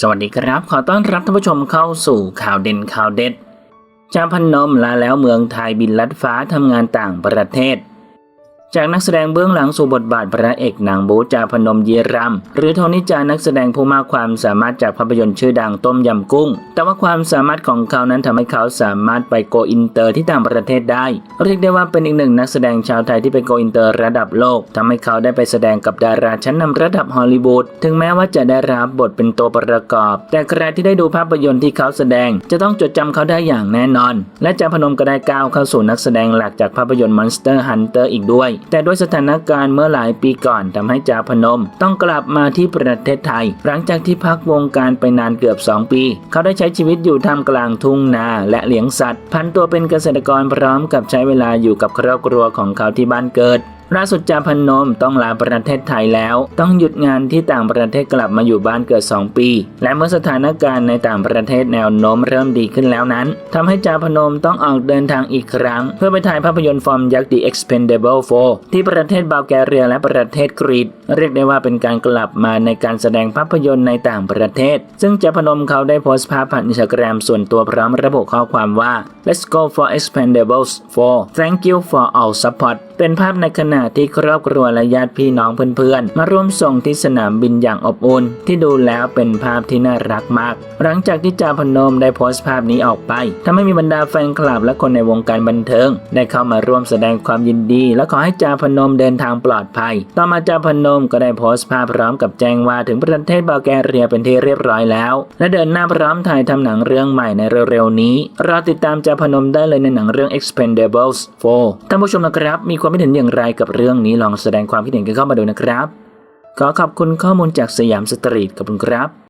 สวัสดีครับ ขอต้อนรับท่านผู้ชมเข้าสู่ข่าวเด่นข่าวเด็ดจาพนมลาแล้วเมืองไทยบินลัดฟ้าทำงานต่างประเทศ จากนักแสดงเบื้องหลังสู่บทบาทพระเอกหนังบูจาพนมเยรัม หรือโทนิจานักแสดงผู้มากความสามารถจากภาพยนตร์ชื่อดังต้มยำกุ้ง แต่ว่าความสามารถของเขานั้นทำให้เขาสามารถไปโกอินเตอร์ที่ต่างประเทศได้ เรียกได้ว่าเป็นอีกหนึ่งนักแสดงชาวไทยที่ไปโกอินเตอร์ระดับโลกทำให้เขาได้ไปแสดงกับดาราชั้นนำระดับฮอลลีวูดถึงแม้ว่าจะได้รับบทเป็นตัวประกอบ แต่ใครที่ได้ดูภาพยนตร์ที่เขาแสดง จะต้องจดจำเขาได้อย่างแน่นอน และจาพนมก็ได้ก้าวเข้าสู่นักแสดงหลักจากภาพยนตร์ Monster Hunter อีกด้วยแต่ด้วยสถานการณ์เมื่อหลายปีก่อนทำให้จ่าพนม ต้องกลับมาที่ประเทศไทย หลังจากที่พักวงการไปนานเกือบ 2 ปี เขาได้ใช้ชีวิตอยู่ท่ามกลางทุ่งนาและเลี้ยงสัตว์ พันตัวเป็นเกษตรกรพร้อมกับใช้เวลาอยู่กับครอบครัวของเขาที่บ้านเกิด ล่าสุดจาพนมต้องลาประเทศไทยแล้ว ต้องหยุดงานที่ต่างประเทศกลับมาอยู่บ้านเกิด 2 ปี และเมื่อสถานการณ์ในต่างประเทศแนวโน้มเริ่มดีขึ้นแล้วนั้นทำให้จาพนมต้องออกเดินทางอีกครั้ง เพื่อไปถ่ายภาพยนตร์ฟอร์มยักษ์ The Expendable 4 ที่ประเทศบัลแกเรียและประเทศกรีซเรียกได้ว่าเป็นการกลับมาในการแสดงภาพยนตร์ในต่างประเทศ ซึ่งจาพนมเขาได้โพสต์ภาพผ่านอินสตาแกรมส่วนตัวพร้อมระบุข้อความว่า Let's go for Expendables 4 Thank you for all support เป็นภาพในขณะที่ครอบครัวและญาติพี่น้องเพื่อนๆ มาร่วมส่งที่สนามบินอย่างอบอุ่น ที่ดูแล้วเป็นภาพที่น่ารักมาก หลังจากที่จาพนมได้โพสต์ภาพนี้ออกไปทำให้มีบรรดาแฟนคลับและคนในวงการบันเทิง ได้เข้ามาร่วมแสดงความยินดี และขอให้จาพนมเดินทางปลอดภัย ต่อมาจาพนมก็ได้โพสต์ภาพพร้อมกับแจ้งว่าถึงประเทศบัลแกเรียเป็นที่เรียบร้อยแล้ว และเดินหน้าพร้อมถ่ายทำหนังเรื่องใหม่ในเร็วๆนี้รอติดตามจาพนมได้เลยในหนังเรื่อง Expendables 4ท่านผู้ชมนะครับ มีความคิดเห็นอย่างไรกับกับเรื่องนี้ลองแสดงความคิดเห็นกันเข้ามาดูนะครับ ขอขอบคุณข้อมูลจากสยามสตรีทขอบคุณครับ